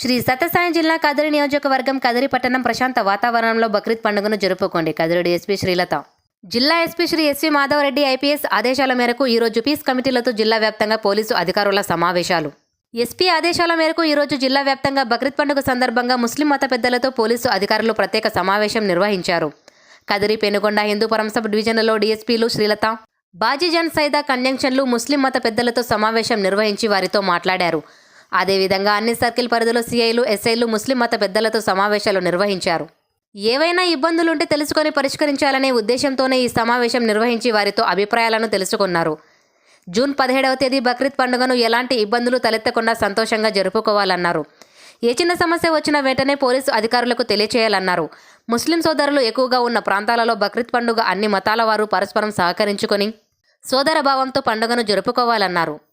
శ్రీ సత్యసాయి జిల్లా కదిరి నియోజకవర్గం కదిరి పట్టణం ప్రశాంత వాతావరణంలో బక్రీద్ పండుగను జరుపుకోండి. కదిరి ఎస్పీ శ్రీలత. జిల్లా SP Sri SV Madhavareddy IPS ఆదేశాల మేరకు ఈరోజు పీస్ కమిటీలతో జిల్లా వ్యాప్తంగా పోలీసు అధికారుల సమావేశాలు. ఎస్పీ ఆదేశాల మేరకు ఈరోజు జిల్లా వ్యాప్తంగా బక్రీద్ పండుగ సందర్భంగా ముస్లిం మత పెద్దలతో పోలీసు అధికారులు ప్రత్యేక సమావేశం నిర్వహించారు. కదిరి పెనుగొండ హిందూపురం సబ్ డివిజన్లలో డీఎస్పీలు శ్రీలత బాజీజన్ సైదా కన్యంక్షన్లు ముస్లిం మత పెద్దలతో సమావేశం నిర్వహించి వారితో మాట్లాడారు. అదేవిధంగా అన్ని సర్కిల్ పరిధిలో సీఐలు ఎస్ఐలు ముస్లిం మత పెద్దలతో సమావేశాలు నిర్వహించారు. ఏవైనా ఇబ్బందులుంటే తెలుసుకొని పరిష్కరించాలనే ఉద్దేశంతోనే ఈ సమావేశం నిర్వహించి వారితో అభిప్రాయాలను తెలుసుకున్నారు. జూన్ పదిహేడవ తేదీ బక్రీద్ పండుగను ఎలాంటి ఇబ్బందులు తలెత్తకుండా సంతోషంగా జరుపుకోవాలన్నారు. ఏ చిన్న సమస్య వచ్చినా వెంటనే పోలీసు అధికారులకు తెలియచేయాలన్నారు. ముస్లిం సోదరులు ఎక్కువగా ఉన్న ప్రాంతాలలో బక్రీద్ పండుగ అన్ని మతాల వారు పరస్పరం సహకరించుకొని సోదర భావంతో పండుగను జరుపుకోవాలన్నారు.